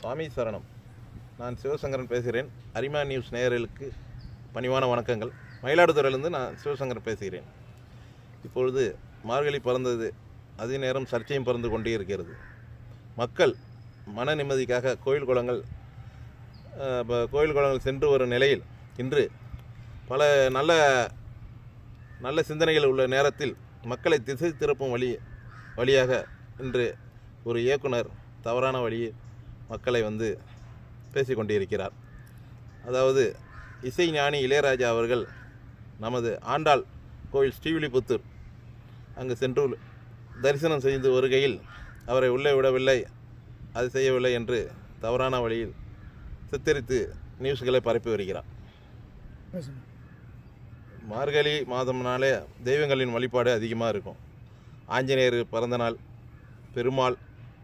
சுவாமி சரணம். நான் சிவசங்கரன் பேசுகிறேன். அரிமா நியூஸ் நேயர்களுக்கு பணிவான வணக்கங்கள். மயிலாடுதுறையிலேருந்து நான் சிவசங்கரன் பேசுகிறேன். இப்பொழுது மார்கழி பிறந்தது. அதே நேரம் சர்ச்சையும் பிறந்து கொண்டே இருக்கிறது. மக்கள் மன நிம்மதிக்காக கோயில் குளங்கள் ப- கோயில் குளங்கள் சென்று வரும் நிலையில் இன்று பல நல்ல நல்ல சிந்தனைகள் உள்ள நேரத்தில் மக்களை திசை திருப்பும் வழி வழியாக இன்று ஒரு இயக்குனர் தவறான வழியில் மக்களை வந்து பேசிக்கொண்டிருக்கிறார். அதாவது இசை ஞானி இளையராஜா அவர்கள் நமது ஆண்டாள் கோயில் ஸ்ரீவில்லிபுத்தூர் அங்கு சென்று தரிசனம் செய்து வருகையில் அவரை உள்ளே விடவில்லை அது செய்யவில்லை என்று தவறான வழியில் சித்தரித்து நியூஸ்களை பரப்பி வருகிறார். மார்கழி மாதம்னாலே தெய்வங்களின் வழிபாடு அதிகமாக இருக்கும். ஆஞ்சநேயர் பிறந்த நாள் பெருமாள்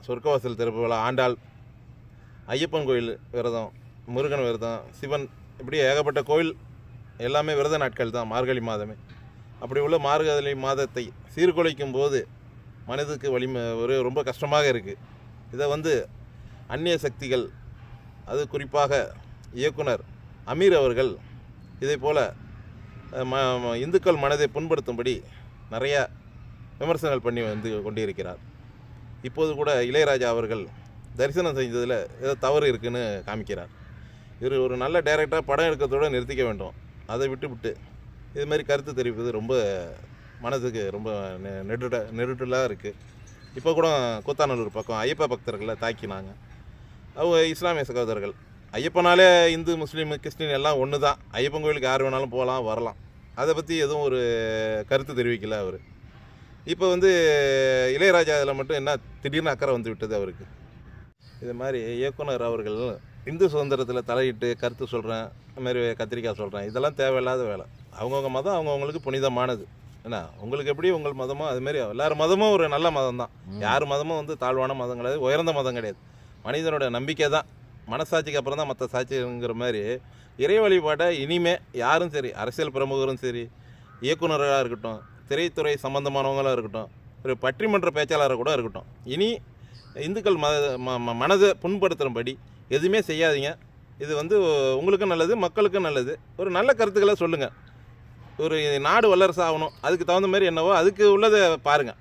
சொர்க்கவாசல் திறப்பு விழா ஆண்டாள் ஐயப்பன் கோயில் விரதம் முருகன் விரதம் சிவன் இப்படி ஏகப்பட்ட கோயில் எல்லாமே விரத நாட்கள் தான் மார்கழி மாதமே. அப்படி உள்ள மார்கழி மாதத்தை சீர்குலைக்கும் போது மனதுக்கு வலிமை ஒரு ரொம்ப கஷ்டமாக இருக்குது இதை வந்து அந்நிய சக்திகள் அது குறிப்பாக இயக்குனர் அமீர் அவர்கள் இதே போல் ம- இந்துக்கள் மனதை புண்படுத்தும்படி நிறையா விமர்சனங்கள் பண்ணி வந்து கொண்டிருக்கிறார். இப்போது கூட இளையராஜா அவர்கள் தரிசனம் செஞ்சதில் ஏதோ தவறு இருக்குதுன்னு காமிக்கிறார். இவர் ஒரு நல்ல டைரக்டராக படம் எடுக்கிறதோட நிறுத்திக்க வேண்டும். அதை விட்டு விட்டு. இது மாதிரி கருத்து தெரிவிப்பது ரொம்ப மனதுக்கு ரொம்ப நெ- நெருட நெருடலாக இருக்குது இப்போ கூட கூத்தாநல்லூர் பக்கம் ஐயப்ப பக்தர்களை தாக்கினாங்க. அவங்க இஸ்லாமிய சகோதரர்கள். ஐயப்பனாலே இந்து முஸ்லீம் கிறிஸ்டின் எல்லாம் ஒன்று தான் ஐயப்பன் கோயிலுக்கு யார் வேணாலும் போகலாம் வரலாம். அதை பற்றி எதுவும் ஒரு கருத்து தெரிவிக்கல அவர். இப்போ வந்து இளையராஜா இதில் மட்டும் என்ன திடீர்னு அக்கறை வந்து விட்டது அவருக்கு? இது மாதிரி இயக்குனர் அவர்கள் இந்து சுதந்திரத்தில் தலையிட்டு கருத்து சொல்கிறேன் இந்த மாதிரி கத்திரிக்காய் சொல்கிறேன் இதெல்லாம் தேவையில்லாத வேலை. அவங்கவுங்க மதம் அவங்கவுங்களுக்கு புனிதமானது. என்ன உங்களுக்கு எப்படி உங்கள் மதமோ அது மாதிரி எல்லார் மதமும் ஒரு நல்ல மதம் தான் யார் மதமும் வந்து தாழ்வான மதம் கிடையாது உயர்ந்த மதம் கிடையாது. மனிதனோட நம்பிக்கை தான். மனசாட்சிக்கு அப்புறம் தான் மற்ற சாட்சிங்கிற மாதிரி இறை வழிபாட்டை இனிமே யாரும் சரி அரசியல் பிரமுகரும் சரி இயக்குனர்களாக இருக்கட்டும் திரைத்துறை சம்பந்தமானவங்களாக இருக்கட்டும் ஒரு பட்டிமன்ற பேச்சாளராக கூட இருக்கட்டும். இனி இந்துக்கள் மத ம- மனதை புண்படுத்துகிறபடி எதுவுமே செய்யாதீங்க. இது வந்து உங்களுக்கும் நல்லது மக்களுக்கும் நல்லது. ஒரு நல்ல கருத்துக்களை சொல்லுங்கள் ஒரு நாடு வல்லரசு ஆகணும். அதுக்கு தகுந்த மாதிரி என்னவோ அதுக்கு உள்ளதை பாருங்கள்